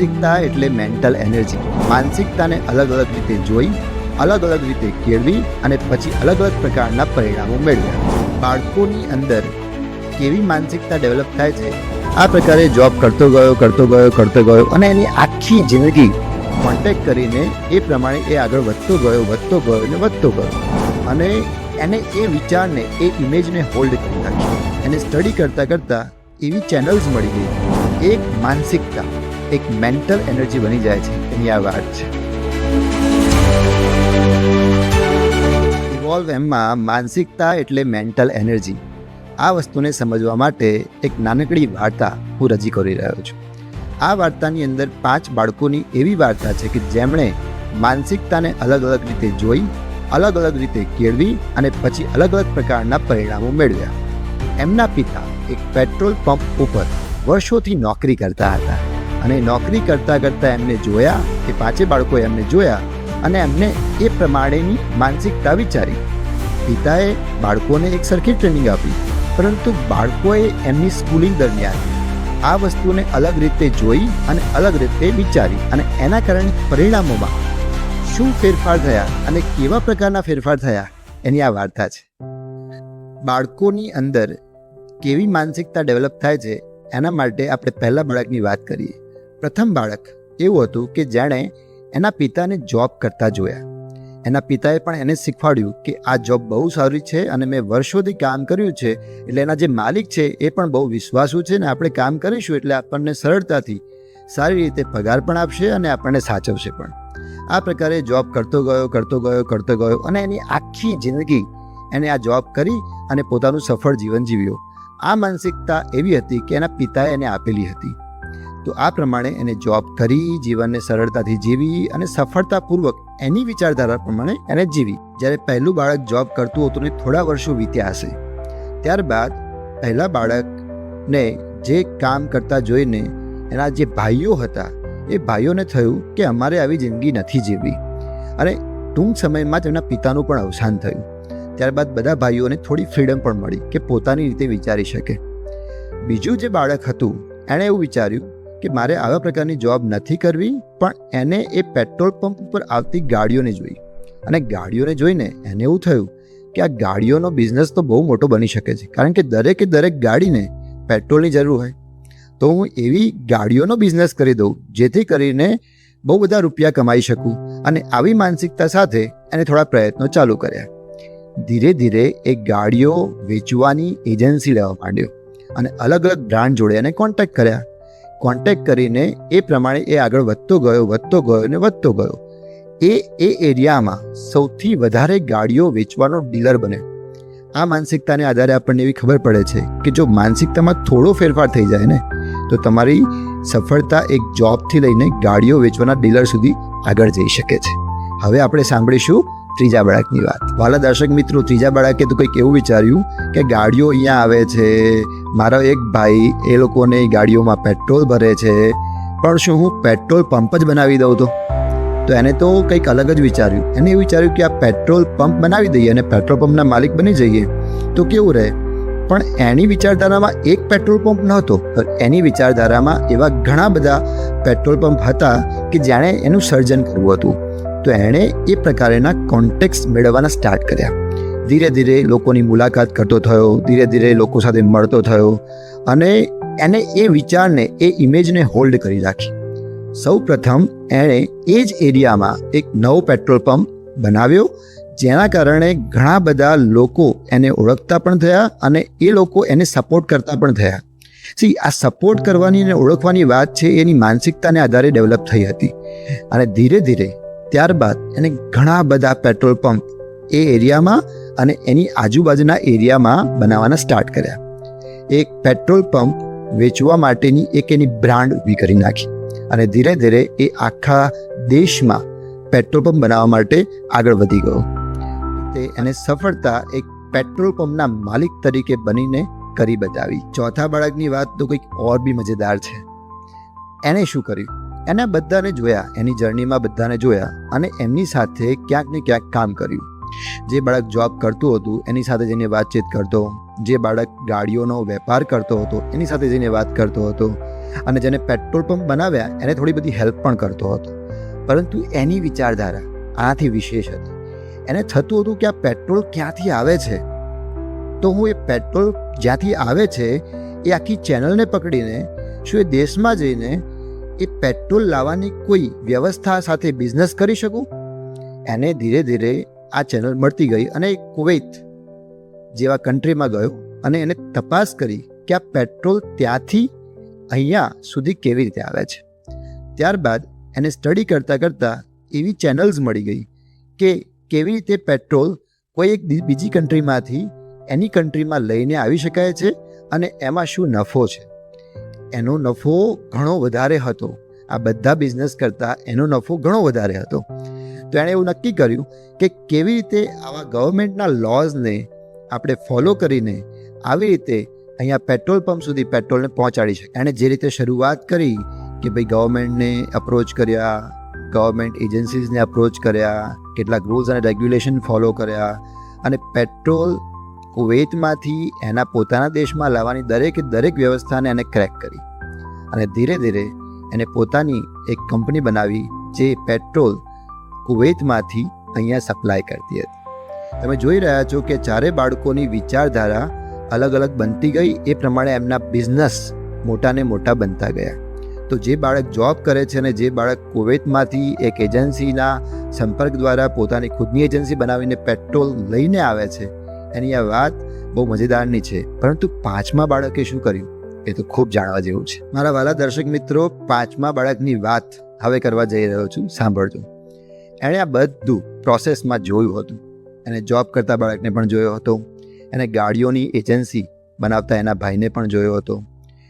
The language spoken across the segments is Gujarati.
માનસિકતા એટલે મેન્ટલ એનર્જી માનસિકતાને અલગ અલગ રીતે જોઈ, અલગ અલગ રીતે કેળવી અને પછી અલગ અલગ પ્રકારના પરિણામો મેળવ્યા. બાળકોની અંદર કેવી માનસિકતા ડેવલપ થાય છે? આ પ્રકારે જોબ કરતો ગયો કરતો ગયો કરતો ગયો અને એની આખી જિંદગી કોન્ટેક્ટ કરીને એ પ્રમાણે એ આગળ વધતો ગયો વધતો ગયો અને વધતો ગયો. અને એને એ વિચારને, એ ઇમેજને હોલ્ડ કરી રાખ્યો એને સ્ટડી કરતાં કરતાં એવી ચેનલ્સ મળી ગઈ. એક માનસિકતા. એક મેન્ટલ એનર્જી બની જાય છે. એની આ વાત છે. ઇવોલ્વ એમમાં માનસિકતા એટલે મેન્ટલ એનર્જી આ વસ્તુને સમજવા માટે એક નાનકડી વાર્તા હું રજી કરી રહ્યો છું. આ વાર્તાની અંદર પાંચ બાળકોની એવી વાર્તા છે કે જેમણે માનસિકતાને અલગ અલગ રીતે જોઈ, અલગ અલગ રીતે કેળવી અને પછી અલગ અલગ પ્રકારના પરિણામો મેળવ્યા. એમના પિતા એક પેટ્રોલ પંપ ઉપર વર્ષોથી નોકરી કરતા હતા. અને નોકરી કરતાં કરતાં એમને જોયા કે પાંચે બાળકોએ એમને જોયા અને એમને એ પ્રમાણેની માનસિકતા વિચારી. પિતાએ બાળકોને એક સરખી ટ્રેનિંગ આપી, પરંતુ બાળકોએ એમની સ્કૂલિંગ દરમિયાન આ વસ્તુને અલગ રીતે જોઈ અને અલગ રીતે વિચારી અને એના કારણે પરિણામોમાં શું ફેરફાર થયા અને કેવા પ્રકારના ફેરફાર થયા એની આ વાર્તા છે. બાળકોની અંદર કેવી માનસિકતા ડેવલપ થાય છે એના માટે આપણે પહેલા બાળકની વાત કરીએ. પ્રથમ બાળક એવું હતું કે જેણે એના પિતાને જોબ કરતા જોયા. એના પિતાએ પણ એને શીખવાડ્યું કે આ જોબ બહુ સારી છે અને મેં વર્ષોથી કામ કર્યું છે એટલે એના જે માલિક છે એ પણ બહુ વિશ્વાસુ છે ને આપણે કામ કરીશું એટલે આપણને સરળતાથી સારી રીતે પગાર પણ આપશે અને આપણને સાચવશે પણ. આ પ્રકારે જોબ કરતો ગયો કરતો ગયો કરતો ગયો અને એની આખી જિંદગી એને આ જોબ કરી અને પોતાનું સફળ જીવન જીવ્યું. આ માનસિકતા એવી હતી કે એના પિતાએ એને આપેલી હતી. તો આ પ્રમાણે એને જોબ કરી, જીવનને સરળતાથી જીવી અને સફળતાપૂર્વક એની વિચારધારા પ્રમાણે એને જીવી. જ્યારે પહેલું બાળક જોબ કરતું હતું ને થોડા વર્ષો વીત્યા હશે, ત્યારબાદ પહેલા બાળકને જે કામ કરતા જોઈને એના જે ભાઈઓ હતા, એ ભાઈઓને થયું કે અમારે આવી જિંદગી નથી જીવવી. અને ટૂંક સમયમાં જ એમના પિતાનું પણ અવસાન થયું. ત્યારબાદ બધા ભાઈઓને થોડી ફ્રીડમ પણ મળી કે પોતાની રીતે વિચારી શકે. બીજું જે બાળક હતું, એણે એવું વિચાર્યું કે મારે આવા પ્રકારની જોબ નથી કરવી, પણ એને એ પેટ્રોલ પંપ ઉપર આવતી ગાડીઓને જોઈ. અને ગાડીઓને જોઈને એને એવું થયું કે આ ગાડીઓનો બિઝનેસ તો બહુ મોટો બની શકે છે, કારણ કે દરેકે દરેક ગાડીને પેટ્રોલની જરૂર હોય. તો હું એવી ગાડીઓનો બિઝનેસ કરી દઉં, જેથી કરીને બહુ બધા રૂપિયા કમાઈ શકું અને આવી માનસિકતા સાથે એને થોડા પ્રયત્નો ચાલુ કર્યા. ધીરે ધીરે એ ગાડીઓ વેચવાની એજન્સી લેવા માંડ્યો અને અલગ અલગ બ્રાન્ડ જોડે એને કોન્ટેક્ટ કર્યા. કોન્ટેક્ટ કરીને એ પ્રમાણે એ આગળ વધતો ગયો વધતો ગયો ને વધતો ગયો. એ એ એરિયામાં સૌથી વધારે ગાડીઓ વેચવાનો ડીલર બને. આ માનસિકતાને આધારે આપણને એવી ખબર પડે છે કે જો માનસિકતામાં થોડો ફેરફાર થઈ જાય ને, તો તમારી સફળતા એક જોબથી લઈને ગાડીઓ વેચવાના ડીલર સુધી આગળ જઈ શકે છે. હવે આપણે સાંભળીશું ત્રીજા બાળકની વાત. વાલા દર્શક મિત્રો, ત્રીજા બાળકે તો કંઈક એવું વિચાર્યું કે ગાડીઓ અહીંયા આવે છે. મારો એક ભાઈ એ લોકોને ગાડીઓમાં પેટ્રોલ ભરે છે. પણ શું હું પેટ્રોલ પંપ જ બનાવી દઉં તો? તો એને તો કંઈક અલગ જ વિચાર્યું. એને એવું વિચાર્યું કે આ પેટ્રોલ પંપ બનાવી દઈએ અને પેટ્રોલ પંપના માલિક બની જઈએ. તો કેવું રહે? પણ એની વિચારધારામાં એક પેટ્રોલ પંપ નહોતો. પણ એની વિચારધારામાં એવા ઘણા બધા પેટ્રોલ પંપ હતા કે જેણે એનું સર્જન કરવું હતું. તો એણે એ પ્રકારેના કોન્ટેક્ટ મેળવવાના સ્ટાર્ટ કર્યા. ધીરે ધીરે લોકોની મુલાકાત કરતો થયો, ધીરે ધીરે લોકો સાથે મળતો થયો અને એને એ વિચારને, એ ઇમેજને હોલ્ડ કરી રાખી. સૌ પ્રથમ એણે એ જ એરિયામાં એક નવો પેટ્રોલ પંપ બનાવ્યો, જેના કારણે ઘણા બધા લોકો એને ઓળખતા પણ થયા અને એ લોકો એને સપોર્ટ કરતા પણ થયા. સી આ સપોર્ટ કરવાની અને ઓળખવાની વાત છે, એની માનસિકતાને આધારે ડેવલપ થઈ હતી. અને ધીરે ધીરે ત્યારબાદ એને ઘણા બધા પેટ્રોલ પંપ એ એરિયામાં અને એની આજુબાજુના એરિયામાં બનાવવાના સ્ટાર્ટ કર્યા. એક પેટ્રોલ પંપ વેચવા માટેની એક એની બ્રાન્ડ ઊભી કરી નાખી અને ધીરે ધીરે એ આખા દેશમાં પેટ્રોલ પંપ બનાવવા માટે આગળ વધી ગયો. તે એને સફળતા એક પેટ્રોલ પંપના માલિક તરીકે બનીને કરી બતાવી. ચોથા બાળકની વાત તો કંઈક ઓર બી મજેદાર છે. એણે શું કર્યું? એને બધાને જોયા, એની જર્નીમાં બધાને જોયા અને એમની સાથે ક્યાંક ને ક્યાંક કામ કર્યું. જે બાળક જોબ કરતું હતું, એની સાથે જઈને વાતચીત કરતો. જે બાળક ગાડીઓનો વેપાર કરતો હતો, એની સાથે જઈને વાત કરતો હતો. અને જેને પેટ્રોલ પંપ બનાવ્યા, એને થોડી બધી હેલ્પ પણ કરતો હતો. પરંતુ એની વિચારધારા આનાથી વિશેષ હતી. એને થતું હતું કે આ પેટ્રોલ ક્યાંથી આવે છે? તો હું એ પેટ્રોલ જ્યાંથી આવે છે, એ આખી ચેનલને પકડીને, શું એ દેશમાં જઈને એ પેટ્રોલ લાવવાની કોઈ વ્યવસ્થા સાથે બિઝનેસ કરી શકું? એને ધીરે ધીરે આ ચેનલ મળતી ગઈ અને કુવૈત જેવા કન્ટ્રીમાં ગયો અને એને તપાસ કરી કે આ પેટ્રોલ ત્યાંથી અહીંયા સુધી કેવી રીતે આવે છે. ત્યારબાદ એને સ્ટડી કરતાં કરતાં એવી ચેનલ્સ મળી ગઈ કે કેવી રીતે પેટ્રોલ કોઈ એક બીજી કન્ટ્રીમાંથી એની કન્ટ્રીમાં લઈને આવી શકાય છે અને એમાં શું નફો છે. એનો નફો ઘણો વધારે હતો. આ બધા બિઝનેસ કરતાં એનો નફો ઘણો વધારે હતો. તો એણે એવું નક્કી કર્યું કે કેવી રીતે આવા ગવર્મેન્ટના લોઝને આપણે ફોલો કરીને આવી રીતે અહીંયા પેટ્રોલ પંપ સુધી પેટ્રોલને પહોંચાડી શકે એણે જે રીતે શરૂઆત કરી કે ભાઈ ગવર્મેન્ટને અપ્રોચ કર્યા ગવર્મેન્ટ એજન્સીઝને અપ્રોચ કર્યા, કેટલાક રૂલ્સ અને રેગ્યુલેશન ફોલો કર્યા અને પેટ્રોલ કુવૈતમાંથી એના પોતાના દેશમાં લાવવાની દરેકે દરેક વ્યવસ્થાને એને ક્રેક કરી. અને ધીરે ધીરે એને પોતાની એક કંપની બનાવી જે પેટ્રોલ કુવૈતમાંથી અહીંયા સપ્લાય કરતી હતી. તમે જોઈ રહ્યા છો કે ચારે બાળકોની વિચારધારા અલગ અલગ બનતી ગઈ, એ પ્રમાણે એમના બિઝનેસ મોટાને મોટા બનતા ગયા. તો જે બાળક જોબ કરે છે અને જે બાળક કુવૈતમાંથી એક એજન્સીના સંપર્ક દ્વારા પોતાની ખુદની એજન્સી બનાવીને પેટ્રોલ લઈને આવે છે એની આ વાત બહુ મજેદારની છે. પરંતુ પાંચમા બાળકે શું કર્યું? એ તો ખૂબ જાણવા જેવું છે. મારા વાલા દર્શક મિત્રો, પાંચમા બાળકની વાત હવે કરવા જઈ રહ્યો છું. સાંભળજો. એણે આ બધું પ્રોસેસમાં જોયું હતું. એને જોબ કરતા બાળકને પણ જોયો હતો. એને ગાડીઓની એજન્સી બનાવતા એના ભાઈને પણ જોયો હતો.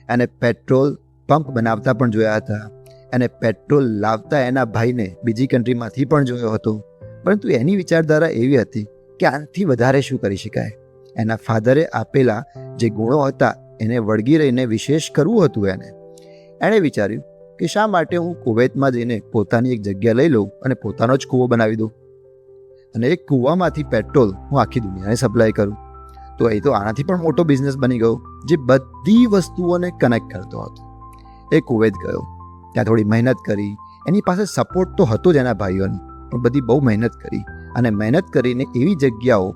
એને પેટ્રોલ પંપ બનાવતા પણ જોયા હતા. એને પેટ્રોલ લાવતા એના ભાઈને બીજી કન્ટ્રીમાંથી પણ જોયો હતો. પરંતુ એની વિચારધારા એવી હતી કે આનાથી વધારે શું કરી શકાય? એના ફાધરે આપેલા જે ગુણો હતા, એને વળગી રહીને વિશેષ કરવું હતું એને. એણે વિચાર્યું કે શા માટે હું કુવૈતમાં જઈને પોતાની એક જગ્યા લઈ લઉં અને પોતાનો જ કૂવો બનાવી દઉં? અને એ કૂવામાંથી પેટ્રોલ હું આખી દુનિયાને સપ્લાય કરું. તો એ તો આનાથી પણ મોટો બિઝનેસ બની ગયો, જે બધી વસ્તુઓને કનેક્ટ કરતો હતો. એ કુવૈત ગયો. ત્યાં થોડી મહેનત કરી. એની પાસે સપોર્ટ તો હતો જ એના ભાઈઓને, પણ બધી બહુ મહેનત કરી. અને મહેનત કરીને એવી જગ્યાઓ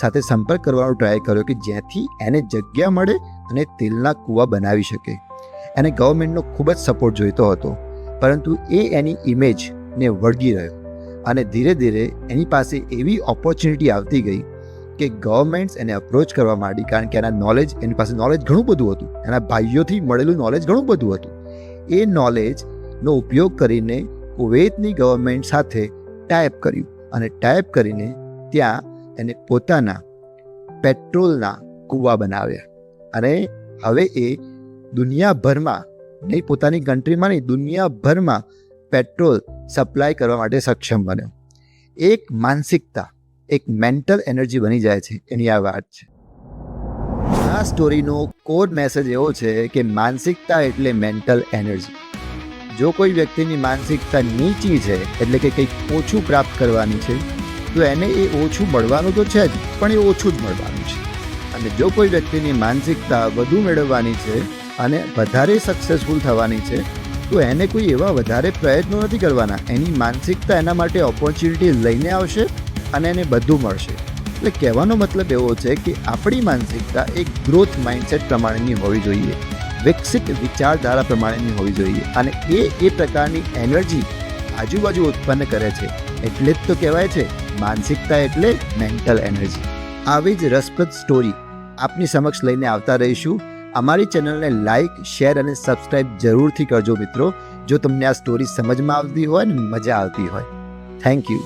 સાથે સંપર્ક કરવાનો ટ્રાય કર્યો કે જ્યાંથી એને જગ્યા મળે અને તેલના કૂવા બનાવી શકે. એને ગવર્મેન્ટનો ખૂબ જ સપોર્ટ જોઈતો હતો, પરંતુ એ એની ઇમેજને વળગી રહ્યો અને ધીરે ધીરે એની પાસે એવી ઓપોર્ચ્યુનિટી આવતી ગઈ કે ગવર્મેન્ટ્સ એને અપ્રોચ કરવા માંડી કારણ કે એના નોલેજ એની પાસે નોલેજ ઘણું બધું હતું. એના ભાઈઓથી મળેલું નોલેજ ઘણું બધું હતું. એ નોલેજનો ઉપયોગ કરીને કુવૈતની ગવર્મેન્ટ સાથે ટાઈપ કર્યું. અને ટાઈપ કરીને ત્યાં એને પોતાના પેટ્રોલના કૂવા બનાવ્યા. અને હવે એ દુનિયાભરમાં નહીં, પોતાની કન્ટ્રીમાં નહીં, દુનિયાભરમાં પેટ્રોલ સપ્લાય કરવા માટે સક્ષમ બન્યો. એક માનસિકતા, એક મેન્ટલ એનર્જી બની જાય છે, એની આ વાત છે. આ સ્ટોરીનો કોડ મેસેજ એવો છે કે માનસિકતા એટલે મેન્ટલ એનર્જી. જો કોઈ વ્યક્તિની માનસિકતા નીચી છે, એટલે કે કંઈક ઓછું પ્રાપ્ત કરવાની છે, તો એને એ ઓછું મળવાનું તો છે જ, પણ એ ઓછું જ મળવાનું છે. અને જો કોઈ વ્યક્તિની માનસિકતા વધુ મેળવવાની છે અને વધારે સક્સેસફુલ થવાની છે, તો એને કોઈ એવા વધારે પ્રયત્નો નથી કરવાના. એની માનસિકતા એના માટે ઓપોર્ચ્યુનિટી લઈને આવશે અને એને બધું મળશે. એટલે કહેવાનો મતલબ એવો છે કે આપણી માનસિકતા એક ગ્રોથ માઇન્ડસેટ પ્રમાણેની હોવી જોઈએ. વિકસિત વિચારધારા પ્રમાણેની હોવી જોઈએ અને એ એ પ્રકારની એનર્જી આજુબાજુ ઉત્પન્ન કરે છે. એટલે જ તો કહેવાય છે, માનસિકતા એટલે મેન્ટલ એનર્જી. આવી જ રસપ્રદ સ્ટોરી આપની સમક્ષ લઈને આવતા રહીશું. અમારી ચેનલને લાઇક શેર અને સબસ્ક્રાઇબ જરૂરથી કરજો મિત્રો. જો તમને આ સ્ટોરી સમજમાં આવતી હોય ને મજા આવતી હોય. Thank you.